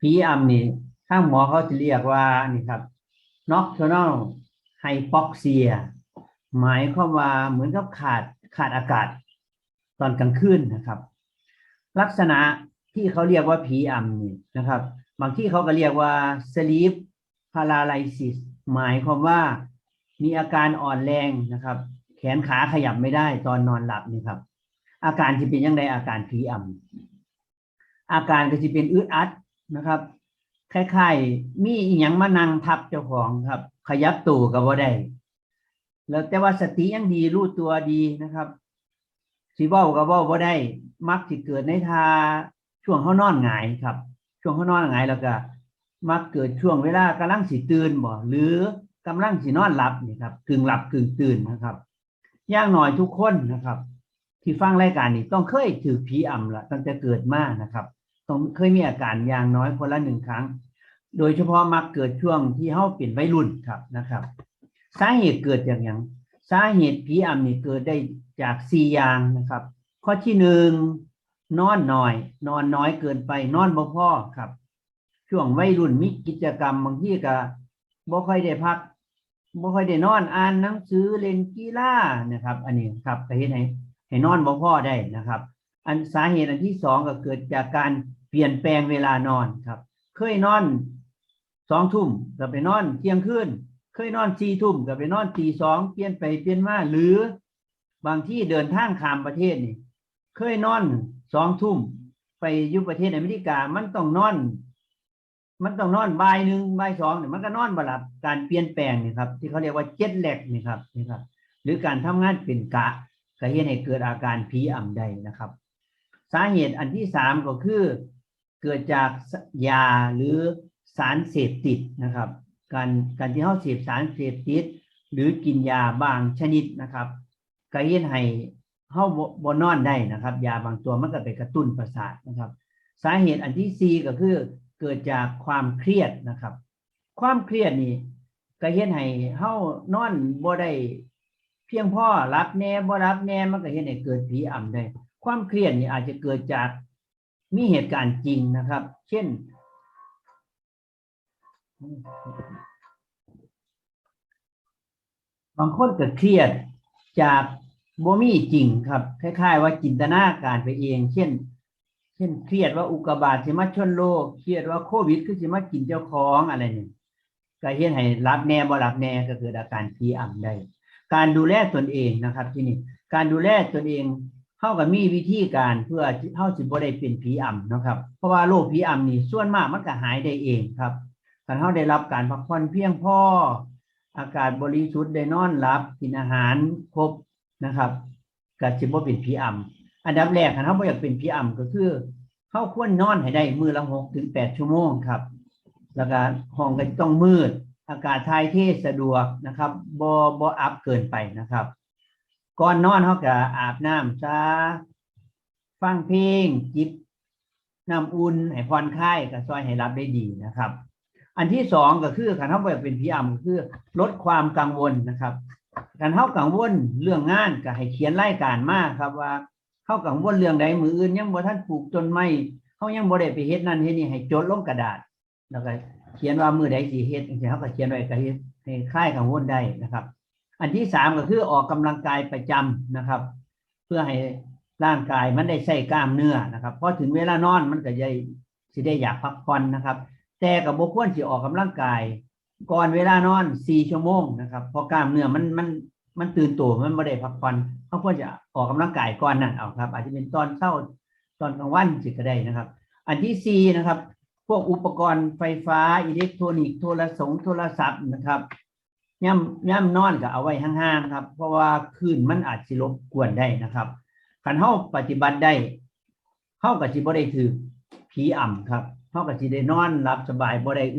ผีอำนี่ทางหมอเขาจะเรียกว่านี่ครับ nocturnal hypoxia หมายความว่าเหมือนกับขาดขาดอากาศตอนกลางคืนนะครับ ลักษณะที่เขาเรียกว่าผีอำนี่นะครับ บางที่เขาก็เรียกว่า sleep paralysis หมายความว่ามีอาการอ่อนแรงนะครับ แขนขาขยับไม่ได้ตอนนอนหลับนี่ครับ อาการที่เป็นยังไงอาการผีอำอาการก็จะเป็นอึดอัด นะครับคล้ายๆมีอหยังมานั่งทับเจ้าของครับ ขยับตัวก็บ่ได้แล้วแต่ว่าสติยังดีรู้ตัวดีนะครับสิเว้าก็เว้าบ่ได้ มักสิเกิดในทาช่วงเขานอนหงายครับ ช่วงเขานอนหงายแล้วก็ มักเกิดช่วงเวลากำลังสิตื่นบ่หรือกำลังสินอนหลับนี่ครับกึ่งหลับกึ่งตื่นนะครับย่างหน้อยทุกคนนะครับ ที่ฟังรายการนี้ต้องเคยถือผีอำละตั้งแต่เกิดมานะครับ ต้องเคยมีอาการอย่างน้อยคนละหนึ่งครั้ง โดยเฉพาะมักเกิดช่วงที่เฮาเป็นวัยรุ่นครับนะครับ สาเหตุเกิดจากอย่างสาเหตุผีอำนี่เกิดได้จากสี่อย่างนะครับ ข้อที่หนึ่งนอนน้อย นอนน้อยเกินไป นอนบ่พอครับ ช่วงวัยรุ่นมีกิจกรรมบางที่ก็บ่ค่อยได้พักบ่ค่อยได้นอนอ่านหนังสือเล่นกีฬานะครับ อันนี้ครับก็เฮ็ดให้ให้นอนบ่พอได้นะครับ อันสาเหตุอันที่สองก็เกิดจากการ เปลี่ยนแปลงเวลานอนครับ เคยนอนสองทุ่มก็ไปนอนเที่ยงคืนเคยนอนสี่ทุ่มก็ไปนอนตีสองเปลี่ยนไปเปลี่ยนมาหรือบางที่เดินทางข้ามประเทศนี่ เคยนอนสองทุ่มไปอยู่ประเทศอเมริกามันต้องนอน มันต้องนอนบ่ายหนึ่งบ่ายสองเนี่ยมันก็นอนบหลับการเปลี่ยนแปลงนี่ครับ ที่เขาเรียกว่าเจ็ดแหลกนี่ครับนี่ครับ หรือการทำงานเป็นกะก็เห็นให้เกิดอาการผีอ่ำใดนะครับ สาเหตุอันที่สามก็คือ เกิดจากยาหรือสารเสพติดนะครับ การการที่เขาเสพสารเสพติด หรือกินยาบางชนิดนะครับก็เห็นให้เขาบนนอนได้นะครับ ยาบางตัวมันก็ไปกระตุ้นประสาทนะครับ สาเหตุอันที่สี่ก็คือเกิดจากความเครียดนะครับ ความเครียดนี่ก็เฮ็ดให้เฮานอนบ่ได้เพียงพอรับแน่บ่รับแน่มันก็เฮ็ดให้เกิดผีอำได้ ความเครียดนี่อาจจะเกิดจาก มีเหตุการณ์จริงนะครับ เช่น บางคนก็เครียดจากบ่มีจริงครับ คล้าย ๆ ว่าจินตนาการไปเอง เช่น เช่น เครียดว่าอุกกาบาตสิมาชนโลก เครียดว่าโควิดคือสิมากินเจ้าของอะไรเนี่ยก็เฮ็ดให้รับแน่บ่รับแน่ก็เกิดอาการผีอำได้ การดูแลตนเองนะครับ ที่นี่การดูแลตนเอง เฮาก็มีวิธีการเพื่อเฮาสิบ่ได้เป็นผีอำนะครับ เพราะว่าโรคผีอำนี่ส่วนมากมันก็หายได้เองครับถ้าเฮาได้รับการพักผ่อนเพียงพออากาศบริสุทธิ์ได้นอนหลับกินอาหารครบนะครับก็สิบ่เป็นผีอำอันดับแรกคันเฮาอยากเป็นผีอำก็คือเฮาควรนอนให้ได้มือละ6ถึง8ชั่วโมงครับ แล้วก็ห้องก็ต้องมืด อากาศถ่ายเทสะดวกนะครับบ่บ่อับเกินไปนะครับ ก่อนนอนเฮาก็อาบน้ำซะฟังเพลงจิบน้ำอุ่นให้ผ่อนคลายก็ช่วยให้หลับได้ดีนะครับ อันที่สองก็คือคันเฮาบ่อยากเป็นผีอำก็คือลดความกังวลนะครับการเฮากังวลเรื่องงานก็ให้เขียนรายการมากครับว่าเฮากังวลเรื่องใดมืออื่นยังบ่ทันปลูกต้นไม้เฮายังบ่ได้ไปเฮ็ดนั่นเฮ็ดนี่ให้จดลงกระดาษแล้วก็เขียนว่ามือใดสิเฮ็ดจังซี่เฮาก็เขียนไว้ก็เฮ็ดให้คลายกังวลได้นะครับ อันที่สามก็คือออกกำลังกายประจำนะครับ เพื่อให้ร่างกายมันได้ใช้กล้ามเนื้อนะครับพอถึงเวลานอนมันก็จะสิได้อยากพักผ่อนนะครับ แต่ก็บ่ควรสิออกกำลังกาย ก่อนเวลานอน4ชั่วโมงนะครับพราะกล้ามเนื้อมันมันมันตื่นตัวมันไม่ได้พักผ่อนเขาควรจะออกกำลังกายก่อนนั่นเอาครับ อาจจะเป็นตอนเช้าตอนกลางวันสิก็ได้นะครับ อันที่สี่นะครับ พวกอุปกรณ์ไฟฟ้าอิเล็กทรอนิกส์โทรศัพท์โทรศัพท์นะครับ ย่ำย่ำนอนก็เอาไว้ห่างๆครับ เพราะว่าคลื่นมันอาจสิรบกวนได้นะครับขันเข้าปฏิบัติได้เข้ากับจิบ่ได้ถือผีอ่ำครับเข้ากับจิได้นอนรับสบายบ่ได้อึด